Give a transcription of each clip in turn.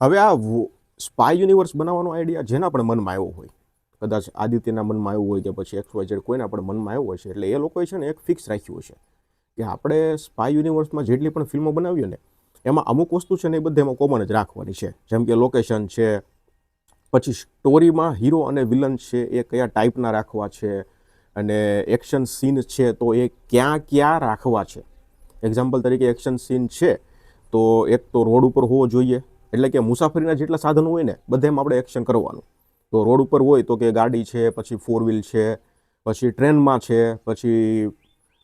હવે આ spy universe બનાવવાનો આઈડિયા જેના પણ મનમાં આવ્યો હોય, કદાચ આદિત્યના મનમાં આવ્યું હોય કે પછી એક્સ વાય કોઈના પણ મનમાં આવ્યું હશે, એટલે એ લોકોએ છે ને એક ફિક્સ રાખ્યું હશે કે આપણે સ્પાય યુનિવર્સમાં જેટલી પણ ફિલ્મો બનાવીએ ને, એમાં અમુક વસ્તુ છે ને એ બધે એમાં કોમન જ રાખવાની છે. જેમ કે લોકેશન છે, પછી સ્ટોરીમાં હીરો અને વિલન છે એ કયા ટાઈપના રાખવા છે, અને એક્શન સીન છે તો એ ક્યાં ક્યાં રાખવા છે. એક્ઝામ્પલ તરીકે એક્શન સીન છે તો એક તો રોડ ઉપર હોવો જોઈએ એટલે કે મુસાફરીના જેટલા સાધનો હોય ને બધામાં આપણે એક્શન કરવાનું. તો રોડ ઉપર હોય તો કે ગાડી છે, પછી ફોર વ્હીલ છે, પછી ટ્રેનમાં છે, પછી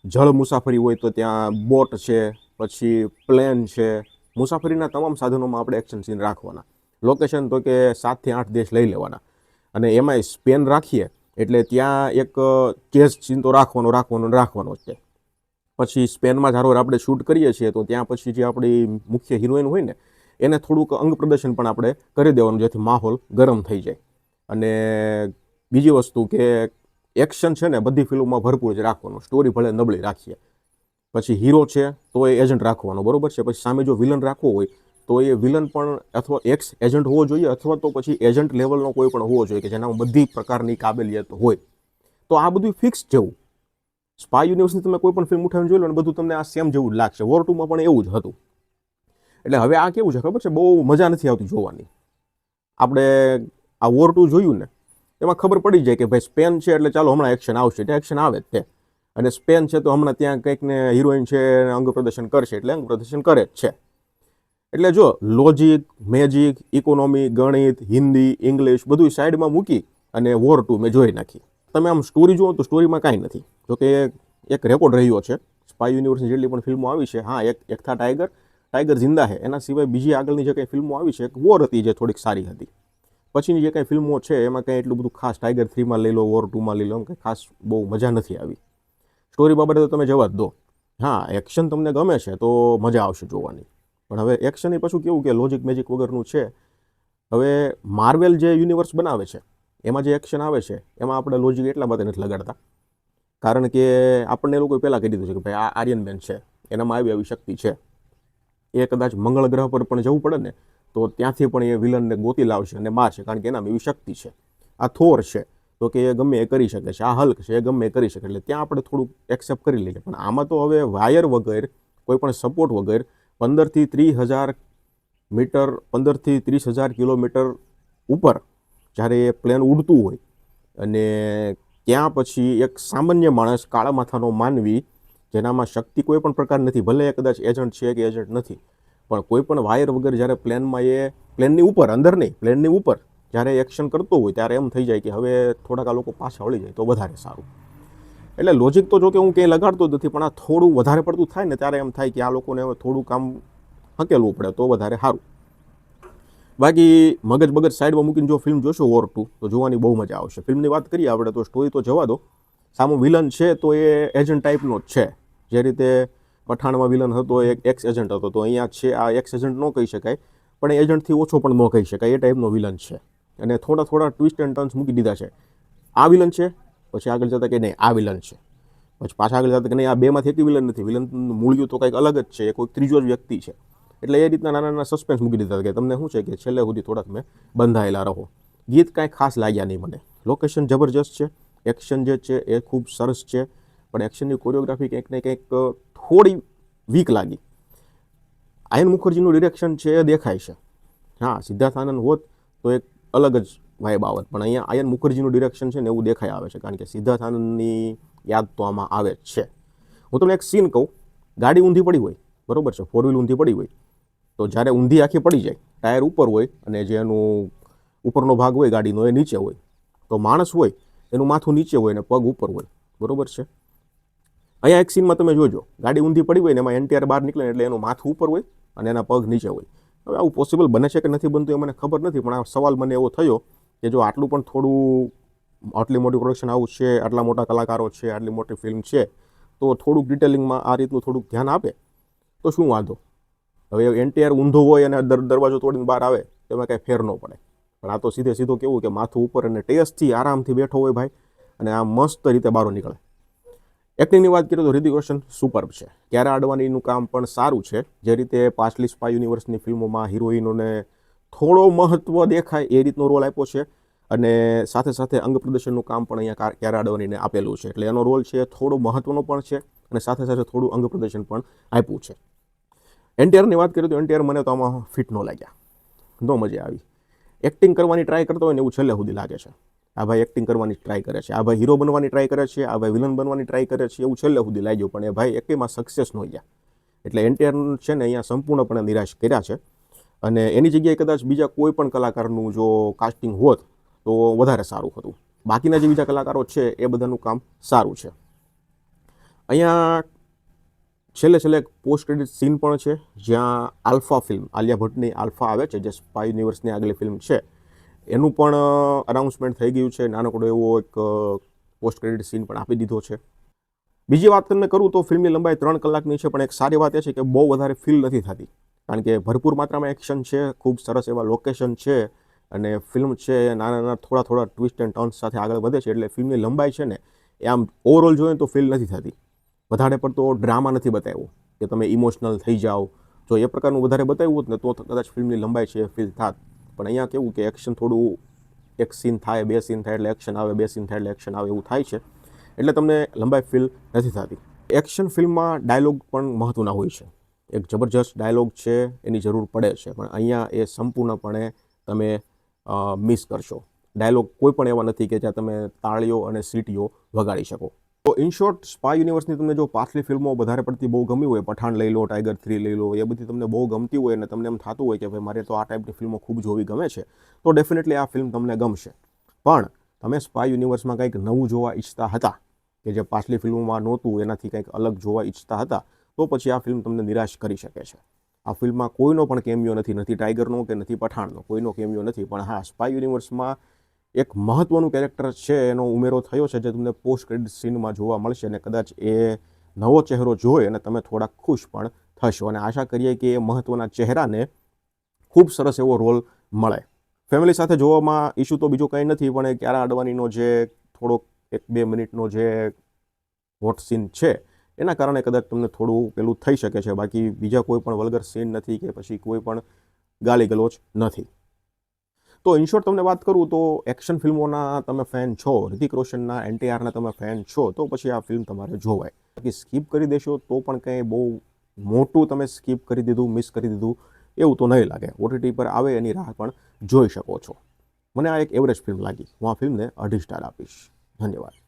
જળ મુસાફરી હોય તો ત્યાં બોટ છે, પછી પ્લેન છે. મુસાફરીના તમામ સાધનોમાં આપણે એક્શન સીન રાખવાના. લોકેશન તો કે સાતથી આઠ દેશ લઈ લેવાના. અને એમાંય સ્પેન રાખીએ એટલે ત્યાં એક ચેસ સીન તો રાખવાનો રાખવાનો રાખવાનો છે. પછી સ્પેનમાં જ્યારે આપણે શૂટ કરીએ છીએ તો ત્યાં પછી જે આપણી મુખ્ય હિરોઈન હોય ને એને થોડુંક અંગ પ્રદર્શન પણ આપણે કરી દેવાનું, જેથી માહોલ ગરમ થઈ જાય. અને બીજી વસ્તુ કે એક્શન છે ને, બધી ફિલ્મમાં ભરપૂર જ રાખવાનું. સ્ટોરી ભલે નબળી રાખીએ, પછી હીરો છે, તો એ એજન્ટ રાખવાનો, બરોબર છે? પછી સામે જો વિલન રાખવો હોય, તો એ વિલન પણ અથવા એક્સ એજન્ટ હોવો જોઈએ, અથવા તો પછી એજન્ટ લેવલનો કોઈ પણ હોવો જોઈએ, કે જેનામાં બધી પ્રકારની કાબેલિયત હોય. તો આ બધું ફિક્સ જેવું. સ્પાય યુનિવર્સની તમે કોઈ પણ ફિલ્મ ઉઠાવીને જોઈ લો અને બધું તમને આ સેમ જેવું લાગશે. વોર ટુમાં પણ એવું જ હતું. એટલે હવે આ કેવું છે ખબર છે? બહુ મજા નથી આવતી જોવાની. આપણે આ વોર ટુ જોયું ને, એમાં ખબર પડી જાય કે ભાઈ સ્પેન છે એટલે ચાલો હમણાં એક્શન આવશે. એટલે એક્શન આવે જ તે. અને સ્પેન છે તો હમણાં ત્યાં કંઈકને હિરોઈન છે અંગ પ્રદર્શન કરશે એટલે અંગ પ્રદર્શન કરે જ છે. એટલે જો લોજિક મેજિક ઇકોનોમી ગણિત, હિન્દી ઇંગ્લિશ બધું સાઈડમાં મૂકી અને વોર ટુ મેં જોઈ નાખી. તમે આમ સ્ટોરી જુઓ તો સ્ટોરીમાં કાંઈ નથી. જોકે એક રેકોર્ડ રહ્યો છે. સ્પાય યુનિવર્સની જેટલી પણ ફિલ્મો આવી છે. હા, એક એકથા ટાઈગર ટાઈગર જિંદા હે, એના સિવાય બીજી આગળની જે કંઈ ફિલ્મો આવી છે, એક વોર હતી જે થોડીક સારી હતી. પછીની જે કંઈ ફિલ્મો છે, એમાં કંઈ એટલું બધું ખાસ ટાઈગર થ્રીમાં લઈ લો વોર ટુમાં લઈ લો, એમ કંઈ ખાસ બહુ મજા નથી આવી. સ્ટોરી બાબતે તો તમે જવા જ દો. હા એક્શન તમને ગમે છે, તો મજા આવશે જોવાની. પણ હવે એક્શન એ પાછું કેવું કે લોજિક મેજિક વગરનું છે. હવે માર્વેલ જે યુનિવર્સ બનાવે છે, એમાં જે એક્શન આવે છે, એમાં આપણે લોજિક એટલા માટે નથી લગાડતા. કારણ કે આપણને એ લોકોએ પહેલાં કહી દીધું છે કે ભાઈ આ આર્યન મેન છે, એનામાં આવી આવી શક્તિ છે. એ કદાચ મંગળ ગ્રહ પર પણ જવું પડે ને, તો ત્યાંથી પણ એ વિલનને ગોતી લાવશે અને મારશે કારણ કે એનામાં એવી શક્તિ છે. આ થોર છે, તો કે એ ગમે એ કરી શકે છે, આ હલ્ક છે, એ ગમે એ કરી શકે એટલે ત્યાં આપણે થોડુંક એક્સેપ્ટ કરી લઈએ. પણ આમાં તો હવે વાયર વગર, કોઈ પણ સપોર્ટ વગર, પંદરથી ત્રીસ હજાર મીટર, પંદરથી ત્રીસ હજાર કિલોમીટર ઉપર જ્યારે એ પ્લેન ઉડતું હોય અને ત્યાં પછી એક સામાન્ય માણસ કાળા માથાનો માનવી જેનામાં શક્તિ કોઈ પણ પ્રકાર નથી. ભલે એ કદાચ એજન્ટ છે કે એજન્ટ નથી, પણ કોઈ પણ વાયર વગર જ્યારે પ્લેનમાં એ પ્લેનની ઉપર અંદર નહીં પ્લેનની ઉપર જ્યારે એક્શન કરતો હોય, ત્યારે એમ થઈ જાય કે હવે થોડાક આ લોકો પાછા વળી જાય, તો વધારે સારું. એટલે લોજિક તો જો કે હું ક્યાંય લગાડતો નથી, પણ આ થોડું વધારે પડતું થાય ને ત્યારે એમ થાય કે આ લોકોને હવે થોડું કામ હકેલવું પડે, તો વધારે સારું. બાકી મગજ બગજ સાઈડમાં મૂકીને જો ફિલ્મ જોશો વોર ટુ તો જોવાની બહુ મજા આવશે. ફિલ્મની વાત કરીએ આપણે, તો સ્ટોરી તો જવા દો. સામો વિલન છે તો એ એજન્ટ ટાઈપનો જ છે. જે રીતે પઠાણમાં વિલન હતો એક એક્સ એજન્ટ હતો. તો અહીંયા છે, આ એક્સ એજન્ટ ન કહી શકાય, પણ એજન્ટથી ઓછો પણ ન કહી શકાય. એ ટાઈપનો વિલન છે. અને થોડા થોડા ટ્વિસ્ટ એન્ડ ટર્ન્સ મૂકી દીધા છે. આ વિલન છે, પછી આગળ જતા કે નહીં, આ વિલન છે. પછી પાછા આગળ જતા કે નહીં, આ બેમાંથી એક વિલન નથી. વિલન મૂળ્યું તો કંઈક અલગ જ છે કોઈ ત્રીજો જ વ્યક્તિ છે. એટલે એ રીતના નાના નાના સસ્પેન્સ મૂકી દીધા કે તમને શું છે કે છેલ્લે સુધી થોડાક મેં બંધાયેલા રહો. ગીત કાંઈ ખાસ લાગ્યા નહીં મને. લોકેશન જબરજસ્ત છે એક્શન જે છે, એ ખૂબ સરસ છે. પણ એક્શનની કોરિયોગ્રાફી કંઈક ને કંઈક થોડી વીક લાગી. આયન મુખર્જીનું ડિરેક્શન છે એ દેખાય છે. હા, સિદ્ધાર્થ આનંદ હોત તો એક અલગ જ વાઇબ આવત, પણ અહીંયા આયન મુખર્જીનું ડિરેક્શન છે ને એવું દેખાઈ આવે છે, કારણ કે સિદ્ધાર્થ આનંદની યાદ તો આમાં આવે જ છે. હું તમને એક સીન કહું. ગાડી ઊંધી પડી હોય, બરોબર છે ફોર વ્હીલ ઊંધી પડી હોય, તો જ્યારે ઊંધી આખી પડી જાય, ટાયર ઉપર હોય અને જે એનું ઉપરનો ભાગ હોય ગાડીનો એ નીચે હોય, તો માણસ હોય, એનું માથું નીચે હોય અને પગ ઉપર હોય, બરોબર છે? અહીંયા એક સીનમાં તમે જોજો, ગાડી ઊંધી પડી હોય ને એમાં એનટીઆર બહાર નીકળે એટલે એનું માથું ઉપર હોય અને એના પગ નીચે હોય. હવે આવું પોસિબલ બને છે કે નથી બનતું એ મને ખબર નથી, પણ આ સવાલ મને એવો થયો કે જો આટલું પણ થોડું આટલી મોટી પ્રોડક્શન આવું છે, આટલા મોટા કલાકારો છે, આટલી મોટી ફિલ્મ છે, તો થોડુંક ડિટેલિંગમાં આ રીતનું થોડુંક ધ્યાન આપે, તો શું વાંધો? હવે એનટીઆર ઊંધો હોય અને દરવાજો તોડીને બહાર આવે, એમાં કાંઈ ફેર ન પડે. પણ આ તો સીધે સીધું કેવું કે માથું ઉપર અને ટેસ્ટથી આરામથી બેઠો હોય ભાઈ, અને આ મસ્ત રીતે બહાર નીકળે. એક્ટિંગની વાત કરીએ તો રિતિક રોશન સુપર્બ છે. ક્યારે અડવાણીનું કામ પણ સારું છે. જે રીતે પાછલી સ્પાય યુનિવર્સની ફિલ્મોમાં હિરોઈનોને થોડો મહત્વ દેખાય એ રીતનો રોલ આપ્યો છે. અને સાથે સાથે અંગ પ્રદર્શનનું કામ પણ અહીંયા ક્યારા અડવાણીને આપેલું છે. એટલે એનો રોલ છે થોડો મહત્વનો પણ છે અને સાથે સાથે થોડું અંગ પ્રદર્શન પણ આપ્યું છે. એનટીઆરની વાત કરીએ તો એનટીઆર મને તો આમાં ફિટ ન લાગ્યા. ન મજા આવી. એક્ટિંગ કરવાની ટ્રાય કરતો હોય ને એવું છેલ્લે સુધી લાગે છે. આ ભાઈ એક્ટિંગ કરવાની ટ્રાય કરે છે. આ ભાઈ હીરો બનવાની ટ્રાય કરે છે. આ ભાઈ વિલન બનવાની ટ્રાય કરે છે. એવું છેલ્લે સુધી લાગ્યું. પણ એ ભાઈ એકેમાં સક્સેસ ન ગયા. એટલે એનટીઆર છે ને અહીંયા સંપૂર્ણપણે નિરાશ કર્યા છે. અને એની જગ્યાએ કદાચ બીજા કોઈ પણ કલાકારનું જો કાસ્ટિંગ હોત, તો વધારે સારું હતું. બાકીના જે બીજા કલાકારો છે, એ બધાનું કામ સારું છે. અહીંયા છેલ્લે છેલ્લે એક પોસ્ટ ક્રેડિટ સીન પણ છે, જ્યાં આલ્ફા ફિલ્મ આલિયા ભટ્ટની આલ્ફા આવે છે, જે સ્પાય યુનિવર્સની આગલી ફિલ્મ છે. એનું પણ અનાઉન્સમેન્ટ થઈ ગયું છે. નાનકડો એવો એક પોસ્ટ ક્રેડિટ સીન પણ આપી દીધો છે. બીજી વાત તમને કરું તો ફિલ્મની લંબાઈ ત્રણ કલાકની છે, પણ એક સારી વાત એ છે કે બહુ વધારે ફીલ નથી થતી. કારણ કે ભરપૂર માત્રામાં એક્શન છે, ખૂબ સરસ એવા લોકેશન છે અને ફિલ્મ છે, નાના નાના, થોડા થોડા ટ્વિસ્ટ એન્ડ ટર્ન્સ સાથે આગળ વધે છે, એટલે ફિલ્મની લંબાઈ છે ને, એ આમ ઓવરઓલ જોઈએ તો ફીલ નથી થતી. વધારે પડતો ડ્રામા નથી બતાવ્યો કે તમે ઇમોશનલ થઈ જાઓ. જો એ પ્રકારનું વધારે બતાવ્યું હોત ને તો કદાચ ફિલ્મની લંબાઈ છે એ ફીલ થાત. પણ અહીંયા કેવું કે એક્શન થોડું એક સીન થાય, બે સીન થાય એટલે એક્શન આવે, બે સીન થાય એટલે એક્શન આવે એવું થાય છે. એટલે તમને લંબાઈ ફીલ નથી થતી. એક્શન ફિલ્મમાં ડાયલોગ પણ મહત્ત્વના હોય છે. એક જબરજસ્ત ડાયલોગ છે, એની જરૂર પડે છે. પણ અહીંયા એ સંપૂર્ણપણે તમે મિસ કરશો. ડાયલોગ કોઈ પણ એવા નથી કે જ્યાં તમે તાળીઓ અને સીટીઓ વગાડી શકો. તો ઇન શોર્ટ સ્પાય યુનિવર્સની તમને જો પાછલી ફિલ્મો વધારે પડતી બહુ ગમી હોય, પઠાણ લઈ લો ટાઈગર થ્રી લઈ લો, એ બધી તમને બહુ ગમતી હોય અને તમને એમ થતું હોય કે ભાઈ મારે તો આ ટાઈપની ફિલ્મો ખૂબ જોવી ગમે છે, તો ડેફિનેટલી આ ફિલ્મ તમને ગમશે. પણ તમે સ્પાય યુનિવર્સમાં કંઈક નવું જોવા ઈચ્છતા હતા, કે જે પાછલી ફિલ્મોમાં નહોતું, એનાથી કંઈક અલગ જોવા ઈચ્છતા હતા, તો પછી આ ફિલ્મ તમને નિરાશ કરી શકે છે. આ ફિલ્મમાં કોઈનો પણ કેમિયો નથી નથી ટાઈગરનો કે નથી પઠાણનો, કોઈનો કેમિયો નથી, પણ હા સ્પાય યુનિવર્સમાં એક મહત્ત્વનું કેરેક્ટર છે, એનો ઉમેરો થયો છે, જે તમને પોસ્ટ ક્રેડિટ સીનમાં જોવા મળશે અને કદાચ એ નવો ચહેરો જોઈ અને તમે થોડા ખુશ પણ થશો. અને આશા કરીએ કે એ મહત્ત્વના ચહેરાને ખૂબ સરસ એવો રોલ મળે. ફેમિલી સાથે જોવામાં ઇશ્યુ તો બીજો કંઈ નથી, પણ એ ક્યારા અડવાણીનો જે થોડોક એક બે મિનિટનો જે હોટ સીન છે, એના કારણે કદાચ તમને થોડું પેલું થઈ શકે છે. બાકી બીજા કોઈ પણ વલગર સીન નથી કે પછી કોઈ પણ ગાલી ગલોચ નથી. તો ઇન શોર્ટ તમને વાત કરું તો એક્શન ફિલ્મોના તમે ફેન છો રિતિક રોશનના એનટીઆરના તમે ફેન છો, તો પછી આ ફિલ્મ તમારે જોવાય. બાકી સ્કીપ કરી દેશો તો પણ કંઈ બહુ મોટું તમે સ્કીપ કરી દીધું મિસ કરી દીધું, એવું તો નહીં લાગે. ઓટીટી પર આવે એની રાહ પણ જોઈ શકો છો. મને આ એક એવરેજ ફિલ્મ લાગી. હું આ ફિલ્મને અઢી સ્ટાર આપીશ. ધન્યવાદ.